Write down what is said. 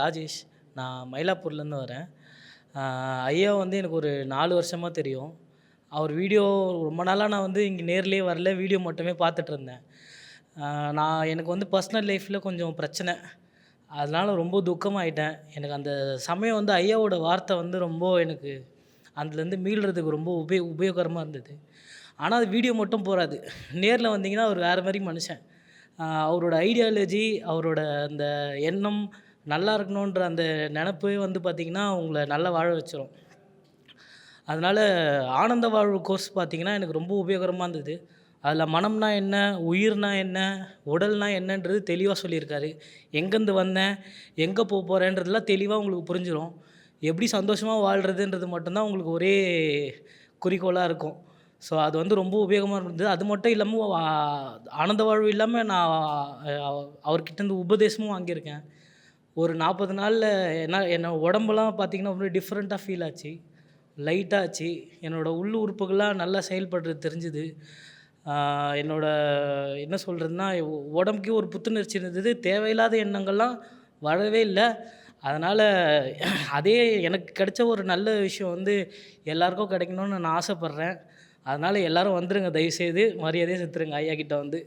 ராஜேஷ் நான் மயிலாப்பூர்லேருந்து வரேன். ஐயா வந்து எனக்கு ஒரு நாலு வருஷமாக தெரியும். அவர் வீடியோ ரொம்ப நாளாக நான் வந்து இங்கே நேர்லேயே வரல வீடியோ மட்டுமே பார்த்துட்டு இருந்தேன். நான் எனக்கு வந்து பர்சனல் லைஃப்பில் கொஞ்சம் பிரச்சனை. அதனால் ரொம்ப துக்கமாயிட்டேன். எனக்கு அந்த சமயம் வந்து ஐயாவோட வார்த்தை வந்து ரொம்ப எனக்கு அதுலேருந்து மீளுறதுக்கு ரொம்ப உபயோ உபயோகரமாக இருந்தது. ஆனால் அது வீடியோ மட்டும் போகாது நேரில் வந்தீங்கன்னா அவர் வேறு மாதிரி மனுஷன். அவரோட ஐடியாலஜி அவரோட அந்த எண்ணம் நல்லா இருக்கணுன்ற அந்த நினப்பே வந்து பார்த்திங்கன்னா உங்களை நல்லா வாழ வச்சிரும். அதனால் ஆனந்த வாழ்வு கோர்ஸ் பார்த்திங்கன்னா எனக்கு ரொம்ப உபயோகரமாக இருந்தது. அதில் மனம்னா என்ன உயிர்னா என்ன உடல்னா என்னன்றது தெளிவாக சொல்லியிருக்காரு. எங்கேருந்து வந்தேன் எங்கே போக போகிறேன்றதுலாம் தெளிவாக உங்களுக்கு புரிஞ்சிடும் எப்படி சந்தோஷமாக வாழ்கிறதுன்றது மட்டும்தான் உங்களுக்கு ஒரே குறிக்கோளாக இருக்கும். ஸோ அது வந்து ரொம்ப உபயோகமாக இருந்தது. அது மட்டும் இல்லாமல் ஆனந்த வாழ்வு இல்லாமல் நான் அவர்கிட்ட இருந்து உபதேசமும் வாங்கியிருக்கேன். ஒரு நாற்பது நாளில் என்ன என்ன உடம்பெல்லாம் பார்த்திங்கன்னா ரொம்ப டிஃப்ரெண்ட்டாக ஃபீல் ஆச்சு. லைட்டாக ஆச்சு. என்னோடய உள் உறுப்புகள்லாம் நல்லா செயல்படுறது தெரிஞ்சுது. என்னோட என்ன சொல்கிறதுனா உடம்புக்கே ஒரு புத்துணர்ச்சி இருந்தது. தேவையில்லாத எண்ணங்கள்லாம் வரவே இல்லை. அதனால் அதே எனக்கு கிடைச்ச ஒரு நல்ல விஷயம் வந்து எல்லாருக்கும் கிடைக்கணும்னு நான் ஆசைப்பட்றேன். அதனால் எல்லோரும் வந்துடுங்க தயவுசெய்து மரியாதையாக செத்துருங்க. ஐயா கிட்டே வந்து.